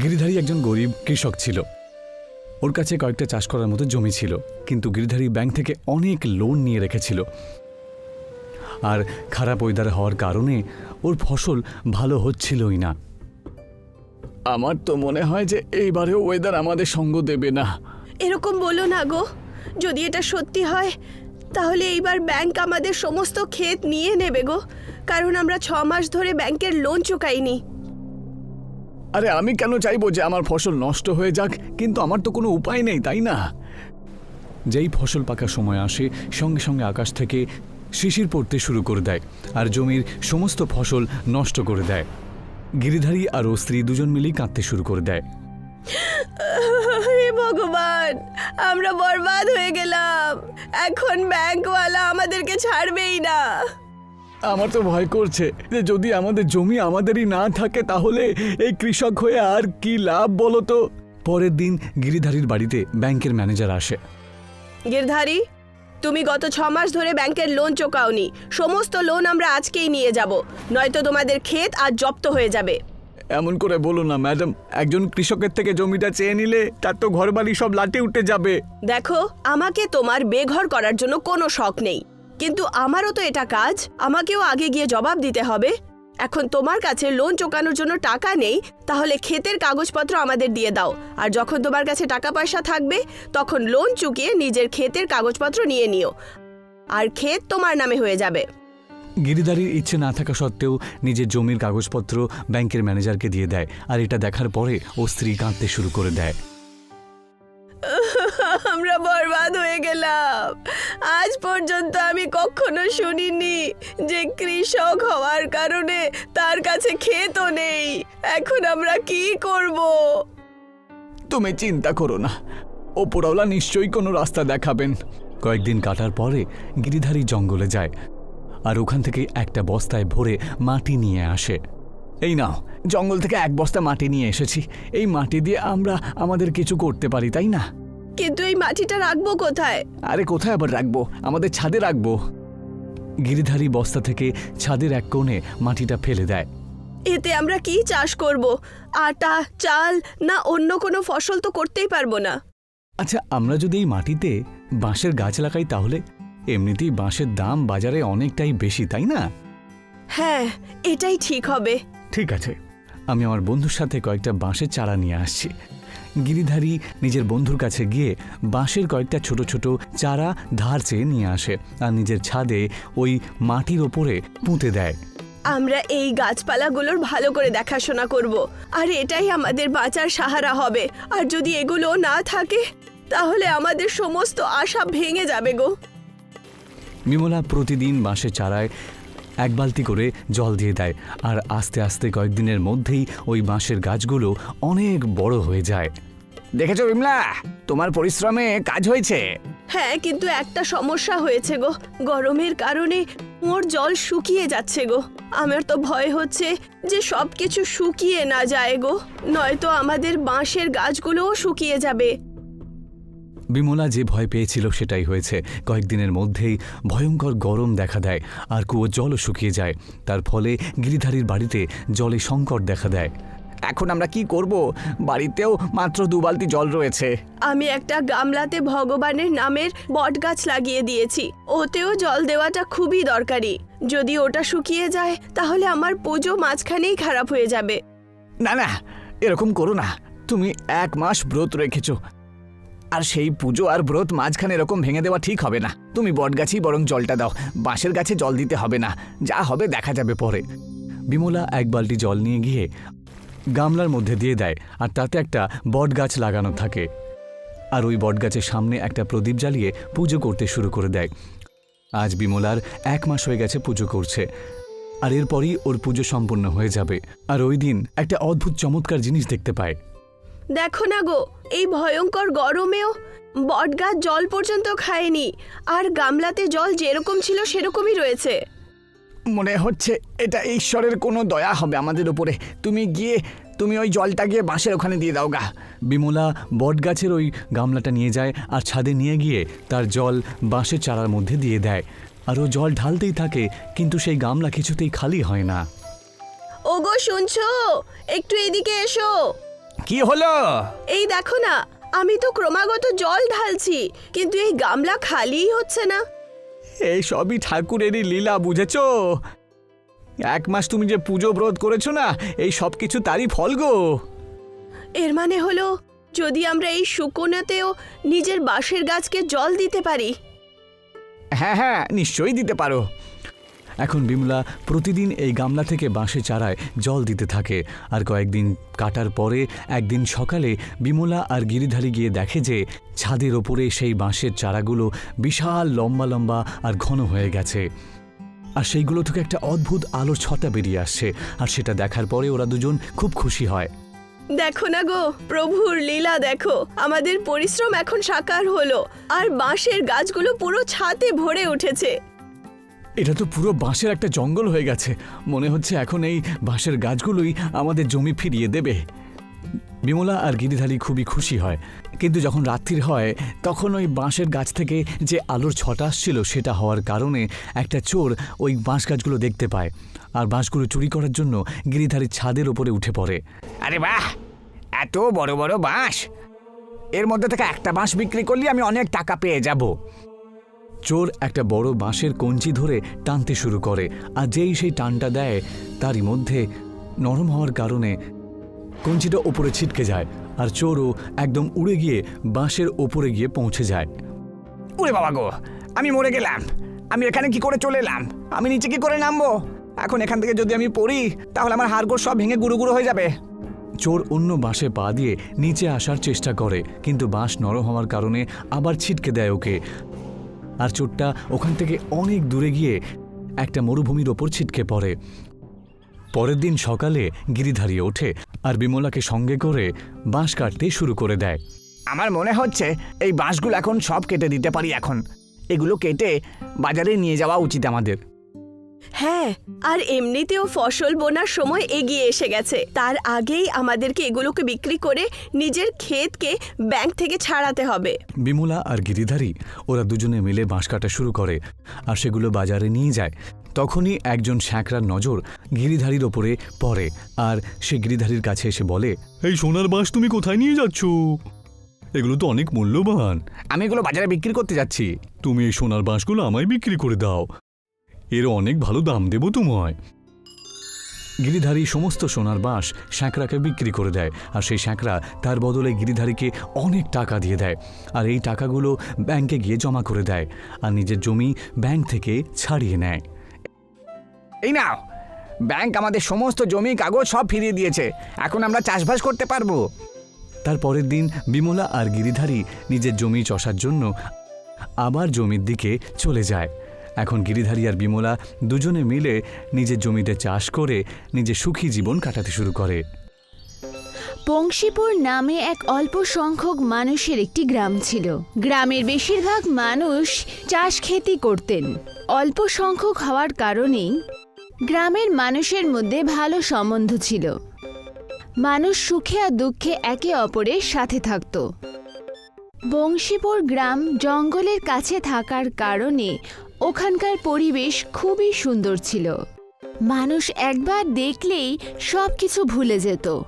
গিরিধারী একজন গরিব কৃষক ছিল। ওর কাছে কয়েকটা চাষ করার মতো জমি ছিল, কিন্তু গিরিধারী ব্যাংক থেকে অনেক লোন নিয়ে রেখেছিল। আর খারাপ ওয়েদার হওয়ার কারণে ওর ফসল ভালো হচ্ছিলই না। আমার তো মনে হয় যে এইবারেও ওয়েদার আমাদের সঙ্গ দেবে না। এরকম বলো না গো। যদি এটা সত্যি হয়, তাহলে এইবার ব্যাংক আমাদের সমস্ত ক্ষেত নিয়ে নেবে গো। কারণ আমরা ছ মাস ধরে ব্যাংকের লোন চুকাইনি। আরে আমি কেন চাইব যে আমার ফসল নষ্ট হয়ে যাক? কিন্তু আমার তো কোনো উপায় নেই, তাই না? যেই ফসল পাকার সময় আসে, সঙ্গে সঙ্গে আকাশ থেকে শিশির পড়তে শুরু করে দেয় আর জমির সমস্ত ফসল নষ্ট করে দেয়। গিরিধারী আর ও স্ত্রী দুজন মিলেই কাঁদতে শুরু করে দেয়। হে ভগবান, আমরা বরবাদ হয়ে গেলাম। এখন ব্যাংকওয়ালা আমাদেরকে ছাড়বেই না। আমার তো ভয় করছে যে যদি আমাদের জমি আমাদেরই না থাকে তাহলে এই কৃষক হয়ে আর কি লাভ বলো তো? পরের দিন গিরিধারীর বাড়িতে ব্যাংকের ম্যানেজার আসে। গিরধারী তুমি গত ছ মাস ধরে ব্যাংকের লোন চোকাওনি। সমস্ত লোন আমরা আজকেই নিয়ে যাব। নয়তো তোমাদের ক্ষেত আর জব্দ হয়ে যাবে। এমন করে বলো না ম্যাডাম। একজন কৃষকের থেকে জমিটা চেয়ে নিলে তার তো ঘরবাড়ি সব লাটে উঠে যাবে। দেখো আমাকে তোমার বেঘর করার জন্য কোনো শখ নেই। কিন্তু আমারও তো এটা কাজ। আমাকেও আগে গিয়ে জবাব দিতে হবে। এখন তোমার কাছে লোন চোকানোর জন্য টাকা নেই তাহলে ক্ষেতের কাগজপত্র আমাদের দিয়ে দাও। আর যখন তোমার কাছে টাকা পয়সা থাকবে তখন লোন চুকিয়ে নিজের ক্ষেতের কাগজপত্র নিয়ে নিও। আর ক্ষেত তোমার নামে হয়ে যাবে। গিরিধারীর ইচ্ছে না থাকা সত্ত্বেও নিজের জমির কাগজপত্র ব্যাংকের ম্যানেজারকে দিয়ে দেয় আর এটা দেখার পরে ও স্ত্রী কাঁদতে শুরু করে দেয়। আমরা বরবাদ হয়ে গেলাম। আজ পর্যন্ত আমি কখনো শুনিনি যে কৃষক হওয়ার কারণে তার কাছে ক্ষেতও নেই। এখন আমরা কি করব? তুমি চিন্তা করো না। ওপরওয়ালা নিশ্চয়ই কোনো রাস্তা দেখাবেন। কয়েকদিন কাটার পরে গিরিধারী জঙ্গলে যায় আর ওখান থেকে একটা বস্তায় ভরে মাটি নিয়ে আসে। এই নাও জঙ্গল থেকে এক বস্তা মাটি নিয়ে এসেছি। এই মাটি দিয়ে আমরা আমাদের কিছু করতে পারি তাই না? কিন্তু এই মাটিটা রাখব কোথায়? আরে কোথায় আবার রাখব? আমাদের ছাদে রাখব। গিরিধারী বস্তা থেকে ছাদের এক কোণে মাটিটা ফেলে দেয়। এতে আমরা কি চাষ করব? আটা চাল না অন্য কোনো ফসল তো করতেই পারব না। আচ্ছা আমরা যদি এই মাটিতে বাঁশের গাছ লাগাই তাহলে? এমনিতেই বাঁশের দাম বাজারে অনেকটাই বেশি তাই না? হ্যাঁ এটাই ঠিক হবে। ঠিক আছে। আমি আমার বন্ধুর সাথে কয়েকটা বাঁশের চারা নিয়ে আসছি। গিরিধারী নিজের বন্ধুর কাছে গিয়ে বাঁশের কয়েকটা ছোট ছোট চারা ধার চেয়ে নিয়ে আসে আর নিজের ছাদে ওই মাটির ওপরে পুঁতে দেয়। আমরা এই গাছপালাগুলোর ভালো করে দেখাশোনা করব আর এটাই আমাদের বাঁচার সাহারা হবে। আর যদি এগুলো না থাকে তাহলে আমাদের সমস্ত আশা ভেঙে যাবে গো। বিমলা প্রতিদিন বাঁশের চারায় এক বালতি করে জল দিয়ে দেয়। আর আস্তে আস্তে কয়েকদিনের মধ্যেই ওই বাঁশের গাছগুলো অনেক বড় হয়ে যায়। দেখেছ বিমলা? তোমার পরিশ্রমে কাজ হয়েছে। হ্যাঁ কিন্তু একটা সমস্যা হয়েছে গো। গরমের কারণে ওর জল শুকিয়ে যাচ্ছে গো। আমার তো ভয় হচ্ছে যে সব কিছু শুকিয়ে না যায় গো। নয়তো আমাদের বাঁশের গাছগুলোও শুকিয়ে যাবে। বিমলা যে ভয় পেয়েছিল সেটাই হয়েছে। কয়েকদিনের মধ্যেই ভয়ঙ্কর গরম দেখা দেয় আর কুয়ো জলও শুকিয়ে যায়। তার ফলে গিরিধারীর বাড়িতে জলে সংকট দেখা দেয়। এখন আমরা কি করব? বাড়িতেও মাত্র দু বালতি জল রয়েছে। আমি একটা গামলাতে ভগবানের নামের বট গাছ লাগিয়ে দিয়েছি। ওতেও জল দেওয়াটা খুবই দরকারি। যদি ওটা শুকিয়ে যায় তাহলে আমার পুজো মাঝখানেই খারাপ হয়ে যাবে। না না এরকম করো না। তুমি এক মাস ব্রত রেখেছো। আর সেই পুজো আর ব্রত মাঝখানে এরকম ভেঙে দেওয়া ঠিক হবে না। তুমি বটগাছেই বরং জলটা দাও, বাঁশের গাছে জল দিতে হবে না। যা হবে দেখা যাবে পরে। বিমলা এক বালতি জল নিয়ে গিয়ে গামলার মধ্যে দিয়ে দেয়, আর তাতে একটা বটগাছ লাগানো থাকে। আর ওই বটগাছের সামনে একটা প্রদীপ জ্বালিয়ে পুজো করতে শুরু করে দেয়। আজ বিমলার এক মাস হয়ে গেছে পুজো করছে। আর এরপরই ওর পুজো সম্পূর্ণ হয়ে যাবে। আর ওই দিন একটা অদ্ভুত চমৎকার জিনিস দেখতে পায়। দেখো না গো এই ভয়ঙ্কর গরমেও বটগাছ জল পর্যন্ত খায়নি আর গামলাতে জল যেরকম ছিল সেরকমই রয়েছে। মনে হচ্ছে এটা ঈশ্বরের কোনো দয়া হবে আমাদের উপরে। তুমি গিয়ে তুমি ওই জলটা গিয়ে বাঁশের ওখানে দিয়ে দাও গা। বিমলা বটগাছের ওই গামলাটা নিয়ে যায় আর ছাদে নিয়ে গিয়ে তার জল বাঁশের চারার মধ্যে দিয়ে দেয়। আর ও জল ঢালতেই থাকে কিন্তু সেই গামলা কিছুতেই খালি হয় না। ওগো শুনছো? একটু এদিকে এসো। কি হলো? এই দেখো না আমি তো ক্রমাগত জল ঢালছি কিন্তু এই গামলা খালিই হচ্ছে না। এই সবই ঠাকুরেরই লীলা বুঝেছ? এক মাস তুমি যে পুজো ব্রত করেছ না এই সব কিছু তারই ফল গো। এর মানে হলো যদি আমরা এই শুকোনাতেও নিজের বাঁশের গাছকে জল দিতে পারি। হ্যাঁ হ্যাঁ নিশ্চয়ই দিতে পারো। এখন বিমলা প্রতিদিন এই গামলা থেকে বাঁশে চারায় জল দিতে থাকে। আর কয়েকদিন কাটার পরে একদিন সকালে বিমলা আর গিরিধারী গিয়ে দেখে যে ছাদের ওপরে সেই বাঁশের চারাগুলো বিশাল লম্বা লম্বা আর ঘন হয়ে গেছে। আর সেইগুলো থেকে একটা অদ্ভুত আলোর ছটা বেরিয়ে আসছে। আর সেটা দেখার পরে ওরা দুজন খুব খুশি হয়। দেখো না গো, প্রভুর লীলা দেখো। আমাদের পরিশ্রম এখন সাকার হলো। আর বাঁশের গাছগুলো পুরো ছাতে ভরে উঠেছে। এটা তো পুরো বাঁশের একটা জঙ্গল হয়ে গেছে। মনে হচ্ছে এখন এই বাঁশের গাছগুলোই আমাদের জমি ফিরিয়ে দেবে। বিমলা আর গিরিধারী খুবই খুশি হয়। কিন্তু যখন রাত্রির হয়, তখন ওই বাঁশের গাছ থেকে যে আলোর ছটা আসছিল, সেটা হওয়ার কারণে একটা চোর ওই বাঁশ গাছগুলো দেখতে পায়। আর বাঁশগুলো চুরি করার জন্য গিরিধারী ছাদের ওপরে উঠে পড়ে। আরে বাহ! এত বড় বড় বাঁশ! এর মধ্যে থেকে একটা বাঁশ বিক্রি করলে আমি অনেক টাকা পেয়ে যাব। চোর একটা বড় বাঁশের কঞ্চি ধরে টানতে শুরু করে আর যেই সেই টানটা দেয় তারই মধ্যে নরম হওয়ার কারণে কঞ্চিটা ওপরে ছিটকে যায় আর চোরও একদম উড়ে গিয়ে বাঁশের ওপরে গিয়ে পৌঁছে যায়। ওরে বাবা গো আমি মরে গেলাম। আমি এখানে কি করে চলে এলাম? আমি নিচে কি করে নামবো? এখন এখান থেকে যদি আমি পড়ি তাহলে আমার হাড়গোড় সব ভেঙে গুঁড়ো গুঁড়ো হয়ে যাবে। চোর অন্য বাঁশে পা দিয়ে নিচে আসার চেষ্টা করে কিন্তু বাঁশ নরম হওয়ার কারণে আবার ছিটকে দেয় ওকে। আর চোরটা ওখান থেকে অনেক দূরে গিয়ে একটা মরুভূমির ওপর ছিটকে পড়ে। পরের দিন সকালে গিরিধারী ওঠে আর বিমলাকে সঙ্গে করে বাঁশ কাটতে শুরু করে দেয়। আমার মনে হচ্ছে এই বাঁশগুলো এখন সব কেটে দিতে পারি এখন। এগুলো কেটে বাজারে নিয়ে যাওয়া উচিত আমাদের। হ্যাঁ আর এমনিতেও ফসল বোনার সময় এগিয়ে এসে গেছে। তার আগেই আমাদেরকে এগুলোকে বিক্রি করে নিজের ক্ষেতকে ব্যাংক থেকে ছাড়াতে হবে। বিমলা আর গিরিধারী ওরা দুজনে মিলে বাঁশ কাটা শুরু করে আর সেগুলো বাজারে নিয়ে যায়। তখনই একজন শ্যাঁকড়ার নজর গিরিধারীর ওপরে পড়ে আর সে গিরিধারীর কাছে এসে বলে এই সোনার বাঁশ তুমি কোথায় নিয়ে যাচ্ছ? এগুলো তো অনেক মূল্যবান। আমি এগুলো বাজারে বিক্রি করতে যাচ্ছি। তুমি এই সোনার বাঁশগুলো আমায় বিক্রি করে দাও। এর অনেক ভালো দাম দেবো তোমায়। গিরিধারী সমস্ত সোনার বাঁশ শ্যাঁকড়াকে বিক্রি করে দেয় আর সেই শ্যাঁকড়া তার বদলে গিরিধারীকে অনেক টাকা দিয়ে দেয় আর এই টাকাগুলো ব্যাংকে গিয়ে জমা করে দেয় আর নিজের জমি ব্যাংক থেকে ছাড়িয়ে নেয়। এই নাও ব্যাংক আমাদের সমস্ত জমি কাগজ সব ফিরিয়ে দিয়েছে এখন আমরা চাষবাস করতে পারব। তার পরের দিন বিমলা আর গিরিধারী নিজের জমি চষার জন্য আবার জমির দিকে চলে যায়। এখন গিরিধারী আর বিমলা দুজনে মিলে নিজের জমিতে চাষ করে নিজের সুখী জীবন কাটাতে শুরু করে। বংশীপুর নামে এক অল্প সংখ্যক মানুষের একটি গ্রাম ছিল। গ্রামের বেশিরভাগ মানুষ চাষ খেতি করতেন। অল্প সংখ্যক হওয়ার কারণেই গ্রামের মানুষের মধ্যে ভালো সম্বন্ধ ছিল। মানুষ সুখে আর দুঃখে একে অপরের সাথে থাকত। বংশীপুর গ্রাম জঙ্গলের কাছে থাকার কারণে ওখানকার পরিবেশ খুবই সুন্দর ছিল। মানুষ একবার দেখলেই সব কিছু ভুলে যেত।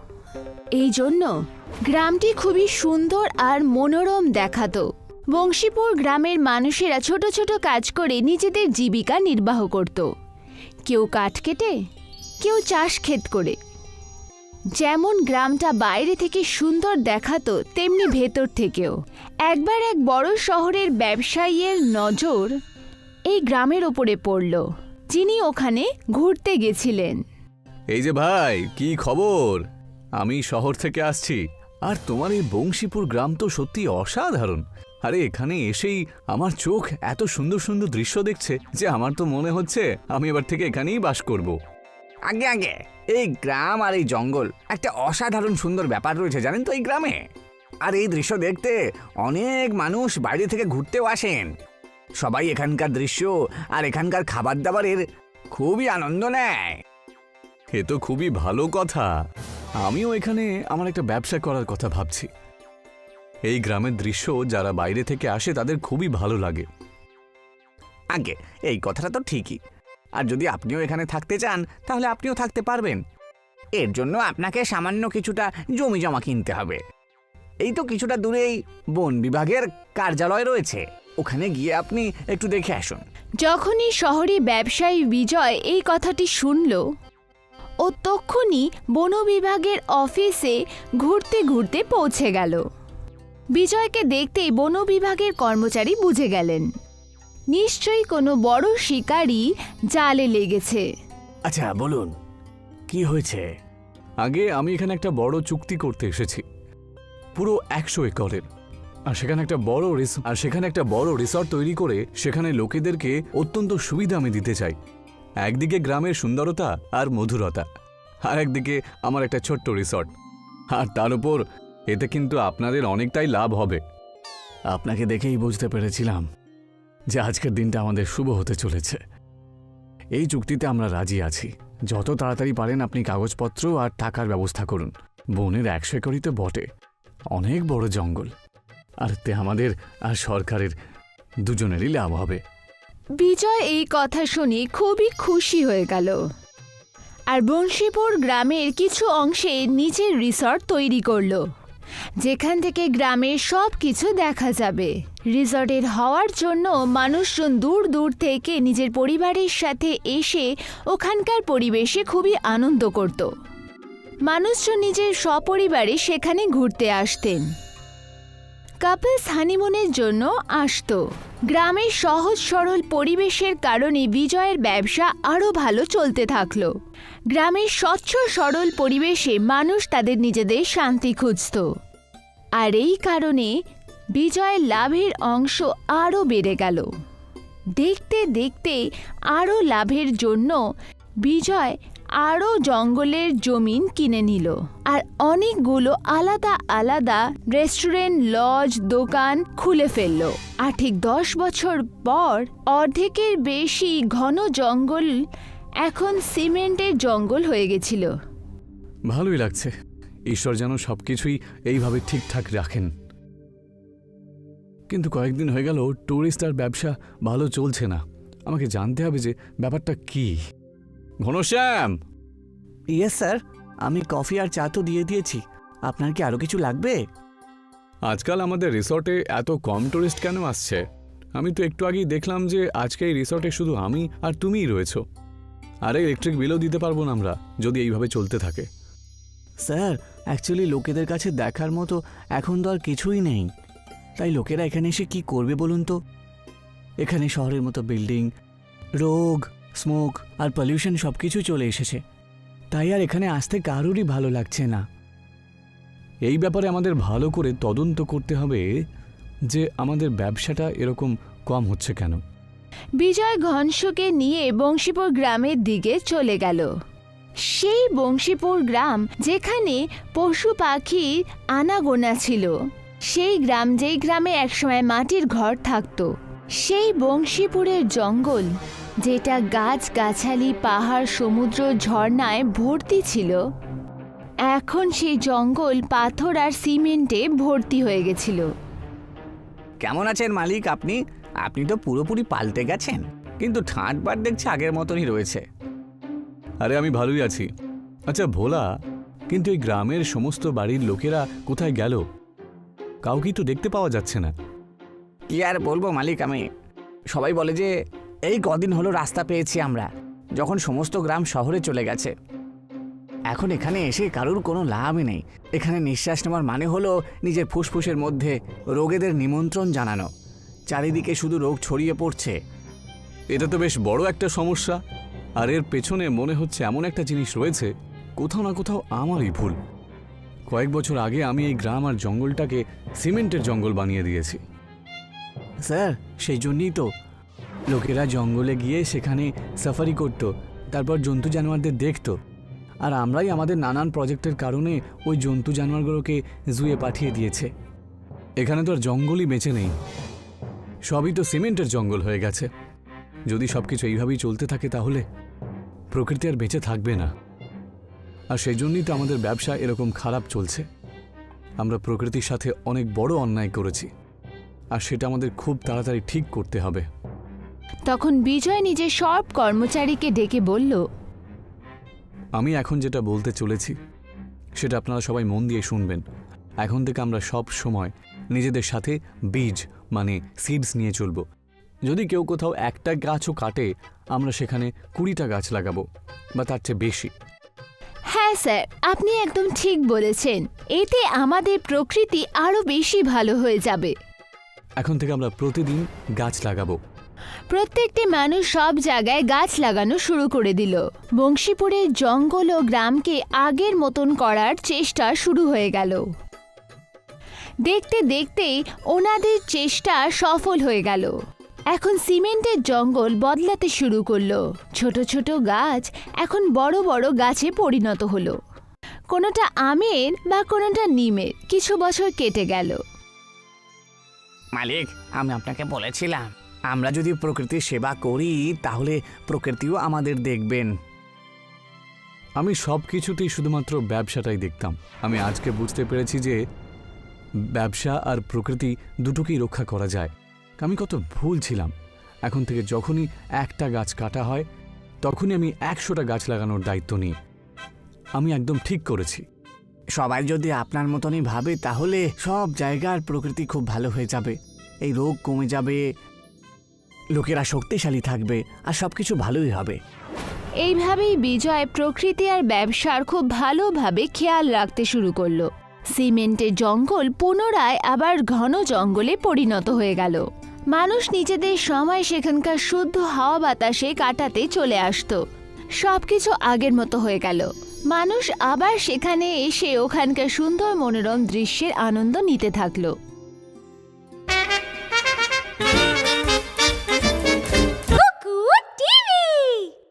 এই জন্য গ্রামটি খুবই সুন্দর আর মনোরম দেখাতো। বংশীপুর গ্রামের মানুষেরা ছোট ছোট কাজ করে নিজেদের জীবিকা নির্বাহ করত। কেউ কাঠ কেটে, কেউ চাষ ক্ষেত করে। যেমন গ্রামটা বাইরে থেকে সুন্দর দেখাতো, তেমনি ভেতর থেকেও। একবার এক বড় শহরের ব্যবসায়ীর নজর এই গ্রামের ওপরে পড়ল যিনি ওখানে ঘুরতে গেছিলেন। এই যে ভাই কি খবর? আমি শহর থেকে আসছি আর তোমার এই বংশীপুর গ্রাম তো সত্যি অসাধারণ। আরে এখানে এসেই আমার চোখ এত সুন্দর সুন্দর দৃশ্য দেখছে যে আমার তো মনে হচ্ছে আমি এবার থেকে এখানেই বাস করব। আগে আগে এই গ্রাম আর এই জঙ্গল একটা অসাধারণ সুন্দর ব্যাপার রয়েছে জানেন তো এই গ্রামে? আর এই দৃশ্য দেখতে অনেক মানুষ বাইরে থেকে ঘুরতেও আসেন। সবাই এখানকার দৃশ্য আর এখানকার খাবার দাবারের খুবই আনন্দ নেয়। এ তো খুবই ভালো কথা। আমিও এখানে আমার একটা ব্যবসা করার কথা ভাবছি। এই গ্রামের দৃশ্য যারা বাইরে থেকে আসে তাদের খুবই ভালো লাগে। আগে এই কথাটা তো ঠিকই। আর যদি আপনিও এখানে থাকতে চান তাহলে আপনিও থাকতে পারবেন। এর জন্য আপনাকে সামান্য কিছুটা জমি জমা কিনতে হবে। এই তো কিছুটা দূরেই বন বিভাগের কার্যালয় রয়েছে। ওখানে গিয়ে আপনি একটু দেখে আসুন। যখনই শহরে ব্যবসায়ী বিজয় এই কথাটি শুনল ও তক্ষুনি বন বিভাগের অফিসে ঘুরতে ঘুরতে পৌঁছে গেল। বিজয়কে দেখতেই বন বিভাগের কর্মচারী বুঝে গেলেন। নিশ্চয়ই কোনো বড় শিকারী জালে লেগেছে। আচ্ছা বলুন কি হয়েছে? আগে আমি এখানে একটা বড় চুক্তি করতে এসেছি। পুরো একশো একরের। আর সেখানে একটা বড় আর সেখানে একটা বড় রিসর্ট তৈরি করে সেখানে লোকেদেরকে অত্যন্ত সুবিধা আমি দিতে চাই। একদিকে গ্রামের সুন্দরতা আর মধুরতা, আর একদিকে আমার একটা ছোট্ট রিসর্ট আর তার উপর এতে কিন্তু আপনাদের অনেকটাই লাভ হবে। আপনাকে দেখেই বুঝতে পেরেছিলাম যে আজকের দিনটা আমাদের শুভ হতে চলেছে। এই চুক্তিতে আমরা রাজি আছি। যত তাড়াতাড়ি পারেন আপনি কাগজপত্র আর টাকার ব্যবস্থা করুন। বনের একশো একরই তো বটে। অনেক বড় জঙ্গল। আর তে আমাদের আর সরকারের দুজনেরই লাভ হবে। বিজয় এই কথা শুনে খুবই খুশি হয়ে গেল। আর বংশীপুর গ্রামের কিছু অংশে নিজের রিসর্ট তৈরি করল। যেখান থেকে গ্রামের সব কিছু দেখা যাবে। রিসর্টের হওয়ার জন্য মানুষজন দূর দূর থেকে নিজের পরিবারের সাথে এসে ওখানকার পরিবেশে খুবই আনন্দ করত। মানুষজন নিজের সপরিবারে সেখানে ঘুরতে আসতেন। কাপলস হানিমুনের জন্য আসতো। গ্রামের সহজ সরল পরিবেশের কারণে বিজয়ের ব্যবসা আরও ভালো চলতে থাকল। গ্রামের স্বচ্ছ সরল পরিবেশে মানুষ তাদের নিজেদের শান্তি খুঁজত। আর এই কারণে বিজয়ের লাভের অংশ আরও বেড়ে গেল। দেখতে দেখতে আরও লাভের জন্য বিজয় আরও জঙ্গলের জমিন কিনে নিল। আর অনেকগুলো আলাদা আলাদা রেস্টুরেন্ট, লজ, দোকান খুলে ফেলল। আর ঠিক দশ বছর পর অর্ধেকের বেশি ঘন জঙ্গল এখন সিমেন্টের জঙ্গল হয়ে গেছিল। ভালোই লাগছে। ঈশ্বর যেন সব কিছুই এইভাবে ঠিকঠাক রাখেন। কিন্তু কয়েকদিন হয়ে গেল ট্যুরিস্ট আর ব্যবসা ভালো চলছে না। আমাকে জানতে হবে যে ব্যাপারটা কি। ঘনশ্যাম। ইয়েস স্যার আমি কফি আর চা তো দিয়ে দিয়েছি। আপনার কি আরও কিছু লাগবে? আজকাল আমাদের রিসর্টে এত কম টুরিস্ট কেন আসছে? আমি তো একটু আগেই দেখলাম যে আজকে এই রিসর্টে শুধু আমি আর তুমিই রয়েছো। আর ইলেকট্রিক বিলও দিতে পারব না আমরা যদি এইভাবে চলতে থাকে। স্যার অ্যাকচুয়ালি লোকেদের কাছে দেখার মতো এখন তো আর কিছুই নেই। তাই লোকেরা এখানে এসে কি করবে বলুন তো? এখানে শহরের মতো বিল্ডিং রোগ স্মোক আর পলিউশন সব কিছু চলে এসেছে। তাই আর এখানে আসতে কারোরই ভালো লাগছে না। এই ব্যাপারে আমাদের ভালো করে তদন্ত করতে হবে যে আমাদের ব্যবসাটা এরকম কম হচ্ছে কেন। বিজয় ঘনশুকে নিয়ে বংশীপুর গ্রামের দিকে চলে গেল। সেই বংশীপুর গ্রাম যেখানে পশু পাখি আনাগোনা ছিল, সেই গ্রাম যেই গ্রামে একসময় মাটির ঘর থাকতো, সেই বংশীপুরের জঙ্গল যেটা গাছগাছালি পাহাড় সমুদ্র ঝর্ণায় ভর্তি ছিল। এখন সেই জঙ্গল পাথর আর সিমেন্টে ভর্তি হয়ে গেছিল। কেমন আছেন মালিক আপনি? আপনি তো পুরোপুরি পাল্টে গেছেন। কিন্তু ঠাঁট বাট দেখছি আগের মতনই রয়েছে। আরে আমি ভালোই আছি। আচ্ছা ভোলা কিন্তু এই গ্রামের সমস্ত বাড়ির লোকেরা কোথায় গেল? কাউকেই তো দেখতে পাওয়া যাচ্ছে না। কি আর বলব মালিক আমি? সবাই বলে যে এই কদিন হলো রাস্তা পেয়েছি আমরা যখন সমস্ত গ্রাম শহরে চলে গেছে। এখন এখানে এসে কারুর কোনো লাভই নেই। এখানে নিঃশ্বাস নেওয়ার মানে হলো নিজের ফুসফুসের মধ্যে রোগেদের নিমন্ত্রণ জানানো। চারিদিকে শুধু রোগ ছড়িয়ে পড়ছে। এটা তো বেশ বড় একটা সমস্যা। আর এর পেছনে মনে হচ্ছে এমন একটা জিনিস রয়েছে কোথাও না কোথাও আমারই ভুল। কয়েক বছর আগে আমি এই গ্রাম আর জঙ্গলটাকে সিমেন্টের জঙ্গল বানিয়ে দিয়েছি। স্যার সেই জন্যই তো লোকেরা জঙ্গলে গিয়ে সেখানে সাফারি করত, তারপর জন্তু জানোয়ারদের দেখতো। আর আমরাই আমাদের নানান প্রজেক্টের কারণে ওই জন্তু জানোয়ারগুলোকে জুয়ে পাঠিয়ে দিয়েছে। এখানে তো আর জঙ্গলই বেঁচে নেই। সবই তো সিমেন্টের জঙ্গল হয়ে গেছে। যদি সব কিছু এইভাবেই চলতে থাকে তাহলে প্রকৃতি আর বেঁচে থাকবে না। আর সেই জন্যই তো আমাদের ব্যবসা এরকম খারাপ চলছে। আমরা প্রকৃতির সাথে অনেক বড় অন্যায় করেছি। আর সেটা আমাদের খুব তাড়াতাড়ি ঠিক করতে হবে। তখন বিজয় নিজের সব কর্মচারীকে ডেকে বলল আমি এখন যেটা বলতে চলেছি সেটা আপনারা সবাই মন দিয়ে শুনবেন। এখন থেকে আমরা সব সময় নিজেদের সাথে বীজ মানে সিডস নিয়ে চলব। যদি কেউ কোথাও একটা গাছও কাটে আমরা সেখানে কুড়িটা গাছ লাগাবো বা তার চেয়ে বেশি। হ্যাঁ স্যার আপনি একদম ঠিক বলেছেন। এতে আমাদের প্রকৃতি আরও বেশি ভালো হয়ে যাবে। এখন থেকে আমরা প্রতিদিন গাছ লাগাবো। প্রত্যেকটি মানুষ সব জায়গায় গাছ লাগানো শুরু করে দিল। বংশীপুরের জঙ্গল ও গ্রামকে আগের মতন করার চেষ্টা শুরু হয়ে গেল। দেখতে দেখতেই ওনাদের চেষ্টা সফল হয়ে গেল। এখন সিমেন্টের জঙ্গল বদলাতে শুরু করল। ছোট ছোট গাছ এখন বড় বড় গাছে পরিণত হলো। কোনোটা আমের বা কোনোটা নিমের কিছু বছর কেটে গেল। মালিক, আমি আপনাকে বলেছিলাম। আমরা যদি প্রকৃতির সেবা করি তাহলে প্রকৃতিও আমাদের দেখবেন। আমি সব কিছুতেই শুধুমাত্র ব্যবসাটাই দেখতাম। আমি আজকে বুঝতে পেরেছি যে ব্যবসা আর প্রকৃতি দুটোকেই রক্ষা করা যায়। আমি কত ভুল ছিলাম। এখন থেকে যখনই একটা গাছ কাটা হয় তখনই আমি একশোটা গাছ লাগানোর দায়িত্ব নিই। আমি একদম ঠিক করেছি। সবাই যদি আপনার মতনই ভাবে তাহলে সব জায়গার প্রকৃতি খুব ভালো হয়ে যাবে। এই রোগ কমে যাবে লোকেরা শক্তিশালী থাকবে আর সব কিছু ভালোই হবে। এইভাবেই বিজয় প্রকৃতি আর ব্যবসার খুব ভালোভাবে খেয়াল রাখতে শুরু করল। সিমেন্টের জঙ্গল পুনরায় আবার ঘন জঙ্গলে পরিণত হয়ে গেল। মানুষ নিজেদের সময় সেখানকার শুদ্ধ হাওয়া বাতাসে কাটাতে চলে আসতো। সবকিছু আগের মতো হয়ে গেল। মানুষ আবার সেখানে এসে ওখানকার সুন্দর মনোরম দৃশ্যের আনন্দ নিতে থাকল।